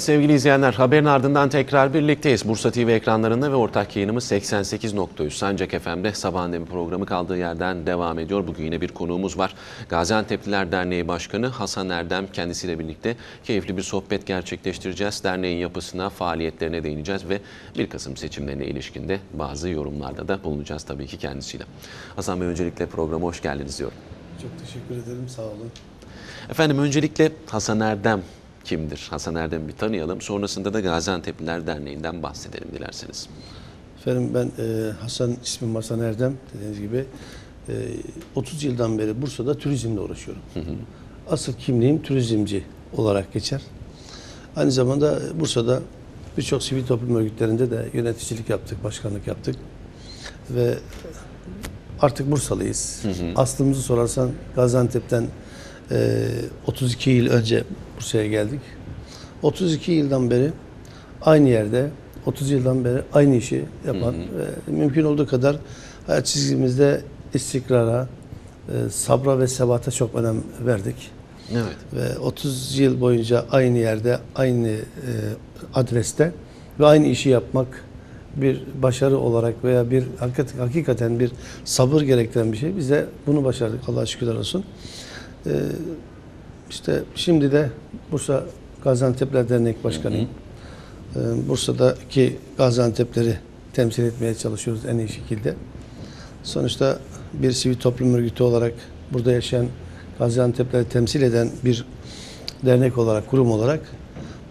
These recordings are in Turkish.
Evet sevgili izleyenler haberin ardından tekrar birlikteyiz. Bursa TV ekranlarında ve ortak yayınımız 88.3 Sancak FM'de sabah andemi programı kaldığı yerden devam ediyor. Bugün yine bir konuğumuz var. Gaziantep'liler Derneği Başkanı Hasan Erdem kendisiyle birlikte keyifli bir sohbet gerçekleştireceğiz. Derneğin yapısına, faaliyetlerine değineceğiz ve 1 Kasım seçimlerine ilişkinde bazı yorumlarda da bulunacağız tabii ki kendisiyle. Hasan Bey öncelikle programa hoş geldiniz diyorum. Çok teşekkür ederim. Sağ olun. Efendim öncelikle Hasan Erdem kimdir? Hasan Erdem'i bir tanıyalım. Sonrasında da Gaziantep'liler Derneği'nden bahsedelim dilerseniz. Efendim ben e, Hasan, ismim Hasan Erdem. Dediğiniz gibi e, 30 yıldan beri Bursa'da turizmle uğraşıyorum. Asıl kimliğim turizmci olarak geçer. Aynı zamanda Bursa'da birçok sivil toplum örgütlerinde de yöneticilik yaptık, başkanlık yaptık. Ve artık Bursalıyız. Aslımızı sorarsan Gaziantep'ten e, 32 yıl önce Bursa'ya geldik. 32 yıldan beri aynı yerde, 30 yıldan beri aynı işi yapan ve mümkün olduğu kadar hayat çizgimizde istikrara, e, sabra ve sebata çok önem verdik. Evet. Ve 30 yıl boyunca aynı yerde, aynı e, adreste ve aynı işi yapmak bir başarı olarak veya bir hakikat- hakikaten bir sabır gerektiren bir şey. Biz de bunu başardık Allah'a şükürler olsun. E, işte şimdi de Bursa Gaziantep'ler Dernek Başkanıyım. E, Bursa'daki Gaziantep'leri temsil etmeye çalışıyoruz en iyi şekilde. Sonuçta bir sivil toplum örgütü olarak burada yaşayan Gaziantep'leri temsil eden bir dernek olarak, kurum olarak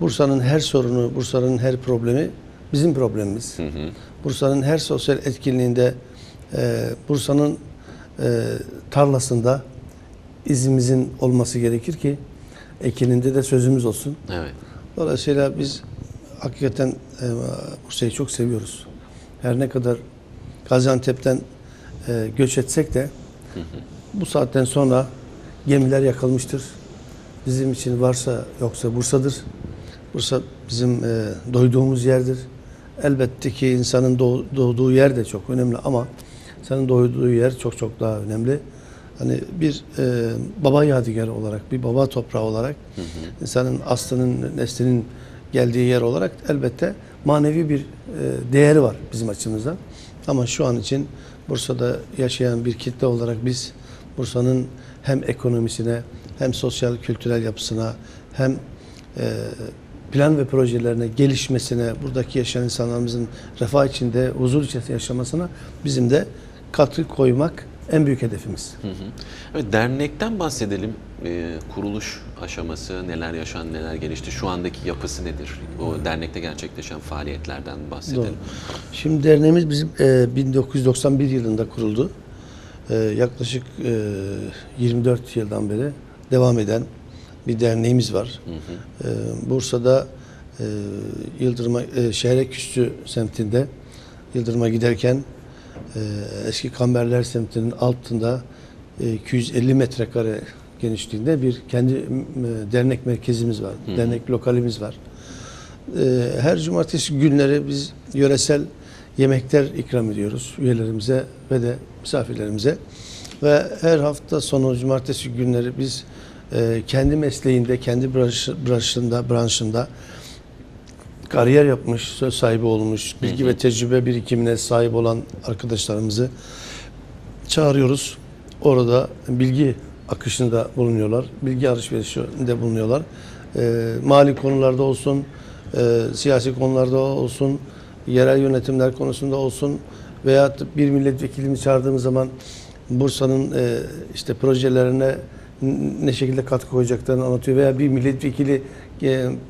Bursa'nın her sorunu, Bursa'nın her problemi bizim problemimiz. Bursa'nın her sosyal etkinliğinde, e, Bursa'nın e, tarlasında izimizin olması gerekir ki ekininde de sözümüz olsun. Evet. Dolayısıyla biz hakikaten e, Bursa'yı çok seviyoruz. Her ne kadar Gaziantep'ten e, göç etsek de bu saatten sonra gemiler yakılmıştır. Bizim için varsa yoksa Bursa'dır. Bursa bizim e, doyduğumuz yerdir. Elbette ki insanın doğ- doğduğu yer de çok önemli ama senin doğduğu yer çok çok daha önemli. Hani bir e, baba yadigarı olarak, bir baba toprağı olarak insanın aslının, neslinin geldiği yer olarak elbette manevi bir e, değeri var bizim açımızdan. Ama şu an için Bursa'da yaşayan bir kitle olarak biz Bursa'nın hem ekonomisine hem sosyal kültürel yapısına hem e, plan ve projelerine gelişmesine, buradaki yaşayan insanlarımızın refah içinde, huzur içerisinde yaşamasına bizim de katkı koymak en büyük hedefimiz. Hı hı. Evet, dernekten bahsedelim. Ee, kuruluş aşaması, neler yaşandı, neler gelişti, şu andaki yapısı nedir? O dernekte gerçekleşen faaliyetlerden bahsedelim. Doğru. Şimdi derneğimiz bizim e, 1991 yılında kuruldu. E, yaklaşık e, 24 yıldan beri devam eden bir derneğimiz var. E, Bursa'da e, Yıldırım'a, e, Şehreküstü semtinde Yıldırım'a giderken e, eski Kamberler semtinin altında e, 250 metrekare genişliğinde bir kendi e, dernek merkezimiz var. Dernek lokalimiz var. Ee, her cumartesi günleri biz yöresel yemekler ikram ediyoruz üyelerimize ve de misafirlerimize. Ve her hafta sonu cumartesi günleri biz e, kendi mesleğinde, kendi branş, branşında, branşında kariyer yapmış, söz sahibi olmuş, bilgi ve tecrübe birikimine sahip olan arkadaşlarımızı çağırıyoruz. Orada bilgi akışında bulunuyorlar. Bilgi alışverişinde bulunuyorlar. Ee, mali konularda olsun, e, siyasi konularda olsun, yerel yönetimler konusunda olsun veya bir milletvekilini çağırdığımız zaman Bursa'nın e, işte projelerine ne şekilde katkı koyacaklarını anlatıyor veya bir milletvekili e,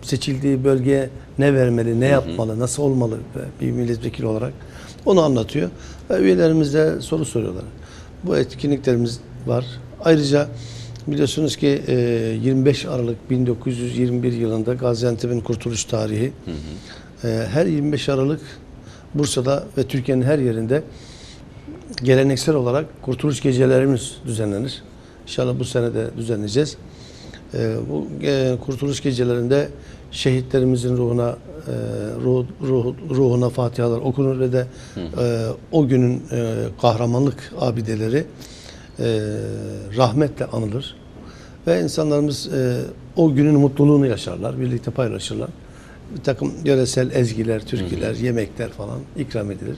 seçildiği bölgeye ne vermeli, ne yapmalı, nasıl olmalı bir milletvekili olarak onu anlatıyor. Üyelerimiz de soru soruyorlar. Bu etkinliklerimiz var. Ayrıca biliyorsunuz ki e, 25 Aralık 1921 yılında Gaziantep'in kurtuluş tarihi. E, Her 25 Aralık Bursa'da ve Türkiye'nin her yerinde geleneksel olarak kurtuluş gecelerimiz düzenlenir. İnşallah bu sene de düzenleyeceğiz. E, bu e, kurtuluş gecelerinde şehitlerimizin ruhuna e, ruh, ruh- ruhuna fatihalar okunur ve de e, o günün e, kahramanlık abideleri e, rahmetle anılır ve insanlarımız e, o günün mutluluğunu yaşarlar, birlikte paylaşırlar. bir takım yöresel ezgiler, türküler, yemekler falan ikram edilir.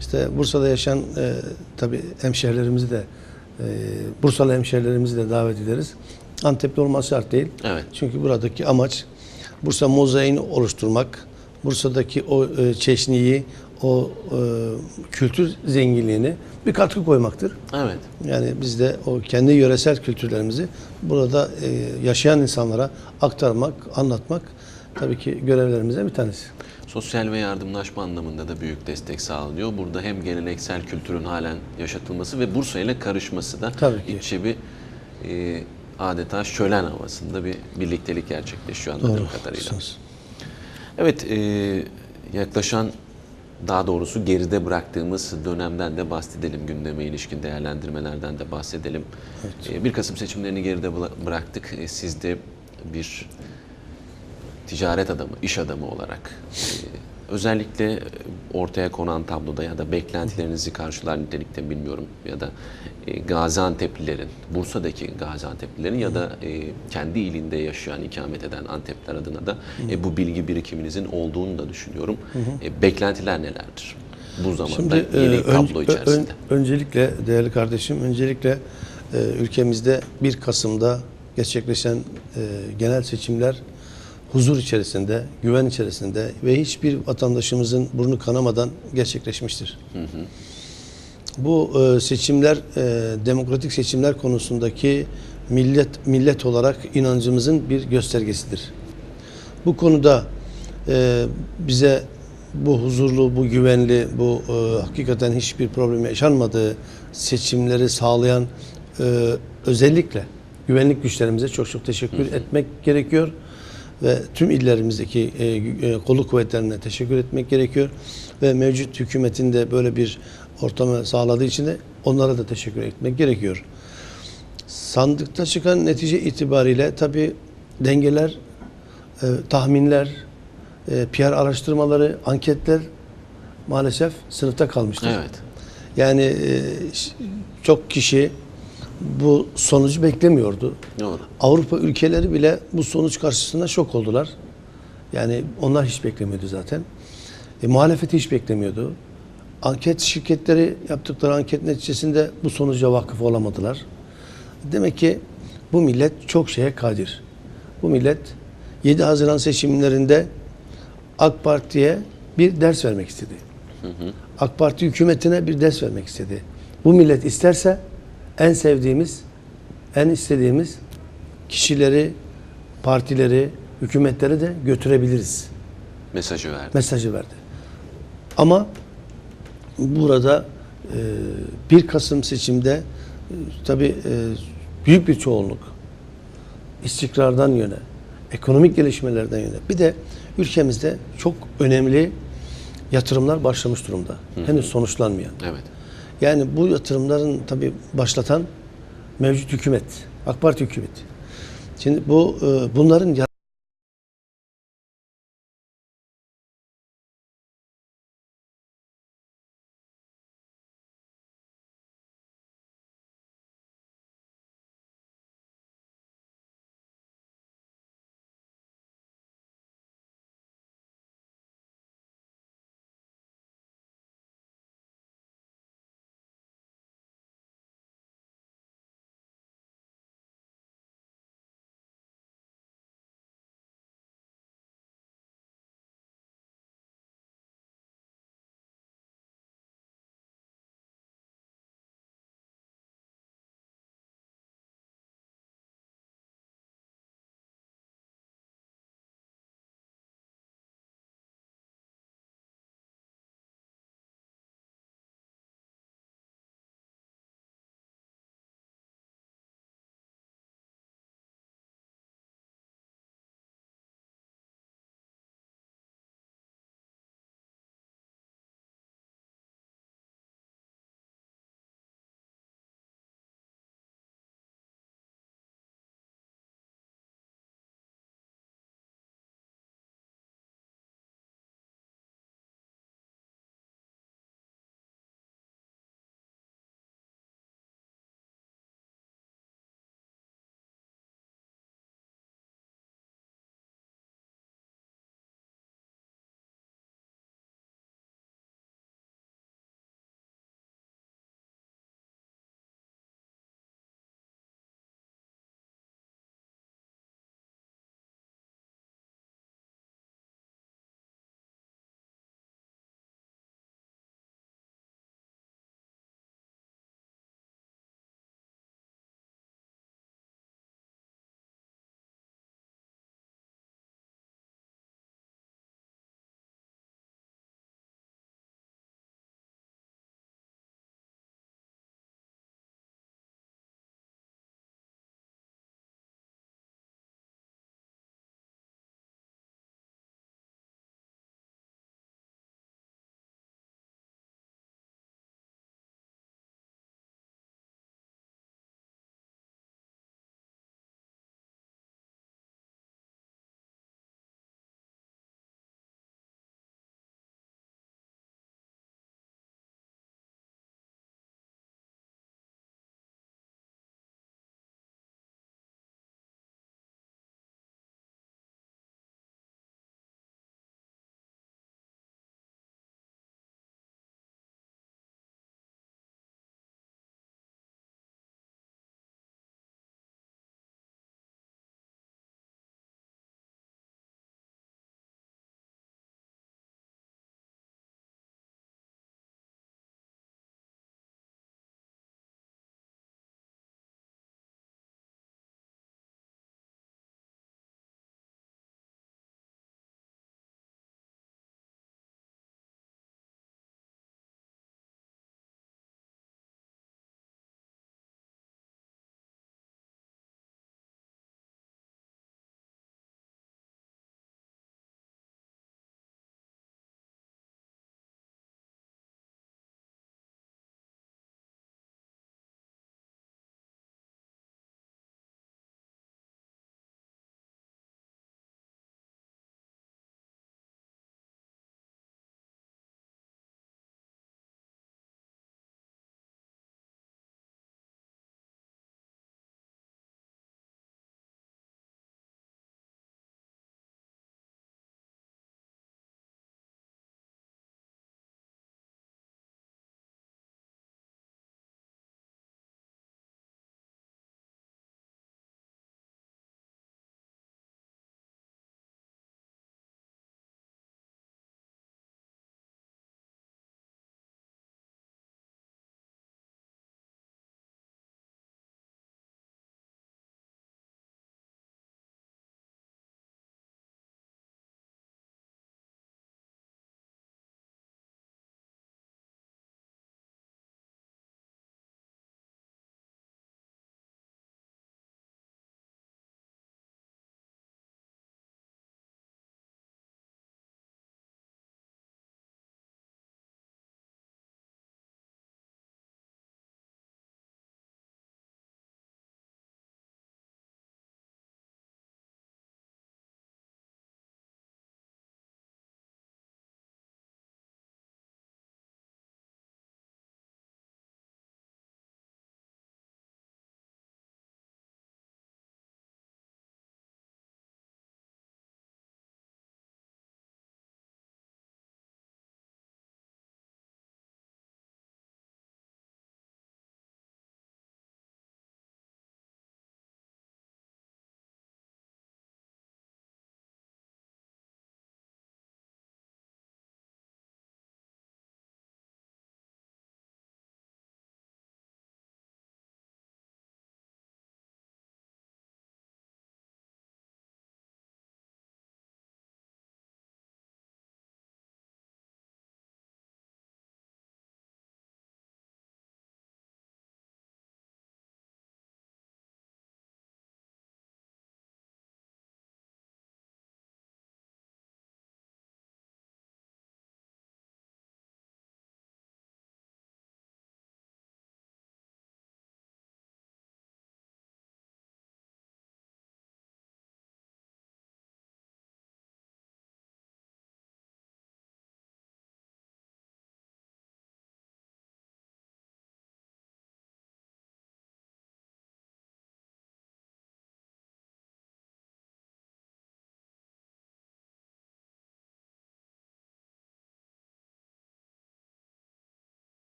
İşte Bursa'da yaşayan e, tabii hemşehrilerimizi de e, Bursalı hemşehrilerimizi de davet ederiz. Antepli olması şart değil. Evet. Çünkü buradaki amaç Bursa mozaiğini oluşturmak, Bursa'daki o e, çeşniyi, o e, kültür zenginliğini bir katkı koymaktır. Evet. Yani biz de o kendi yöresel kültürlerimizi burada e, yaşayan insanlara aktarmak, anlatmak tabii ki görevlerimizden bir tanesi. Sosyal ve yardımlaşma anlamında da büyük destek sağlanıyor. Burada hem geleneksel kültürün halen yaşatılması ve Bursa ile karışması da Tabii ki. içi bir e, adeta şölen havasında bir birliktelik gerçekleşiyor anladığım Doğru. kadarıyla. Söz. Evet, e, yaklaşan daha doğrusu geride bıraktığımız dönemden de bahsedelim. Gündeme ilişkin değerlendirmelerden de bahsedelim. E, 1 Kasım seçimlerini geride bıraktık. E, siz de bir ticaret adamı, iş adamı olarak e, özellikle ortaya konan tabloda ya da beklentilerinizi karşılar nitelikte bilmiyorum ya da Gaziantep'lilerin, Bursa'daki Gaziantep'lilerin ya da e, kendi ilinde yaşayan, ikamet eden Antepler adına da e, bu bilgi birikiminizin olduğunu da düşünüyorum. E, beklentiler nelerdir? Bu zamanda Şimdi e, yeni ön- tablo ön- içerisinde. öncelikle değerli kardeşim, öncelikle e, ülkemizde 1 Kasım'da gerçekleşen e, genel seçimler huzur içerisinde, güven içerisinde ve hiçbir vatandaşımızın burnu kanamadan gerçekleşmiştir. Bu e, seçimler e, demokratik seçimler konusundaki millet millet olarak inancımızın bir göstergesidir. Bu konuda e, bize bu huzurlu, bu güvenli, bu hakikaten hiçbir problem yaşanmadığı seçimleri sağlayan özellikle güvenlik güçlerimize çok çok teşekkür etmek gerekiyor ve tüm illerimizdeki e, e, kolluk kuvvetlerine teşekkür etmek gerekiyor ve mevcut hükümetin de böyle bir ortamı sağladığı için de onlara da teşekkür etmek gerekiyor. Sandıkta çıkan netice itibariyle tabi dengeler, e, tahminler, e, PR araştırmaları, anketler maalesef sınıfta kalmıştır. Evet. Yani e, çok kişi bu sonucu beklemiyordu. Doğru. Avrupa ülkeleri bile bu sonuç karşısında şok oldular. Yani onlar hiç beklemiyordu zaten. E, muhalefeti hiç beklemiyordu. Anket şirketleri yaptıkları anket neticesinde bu sonuca vakıf olamadılar. Demek ki bu millet çok şeye kadir. Bu millet 7 Haziran seçimlerinde AK Parti'ye bir ders vermek istedi. AK Parti hükümetine bir ders vermek istedi. Bu millet isterse en sevdiğimiz, en istediğimiz kişileri, partileri, hükümetleri de götürebiliriz Mesajı verdi. mesajı verdi. Ama burada e, 1 Kasım seçimde e, tabii e, büyük bir çoğunluk istikrardan yöne, ekonomik gelişmelerden yöne. Bir de ülkemizde çok önemli yatırımlar başlamış durumda. Henüz sonuçlanmayan. Evet. Yani bu yatırımların tabii başlatan mevcut hükümet, AK Parti hükümeti. Şimdi bu e, bunların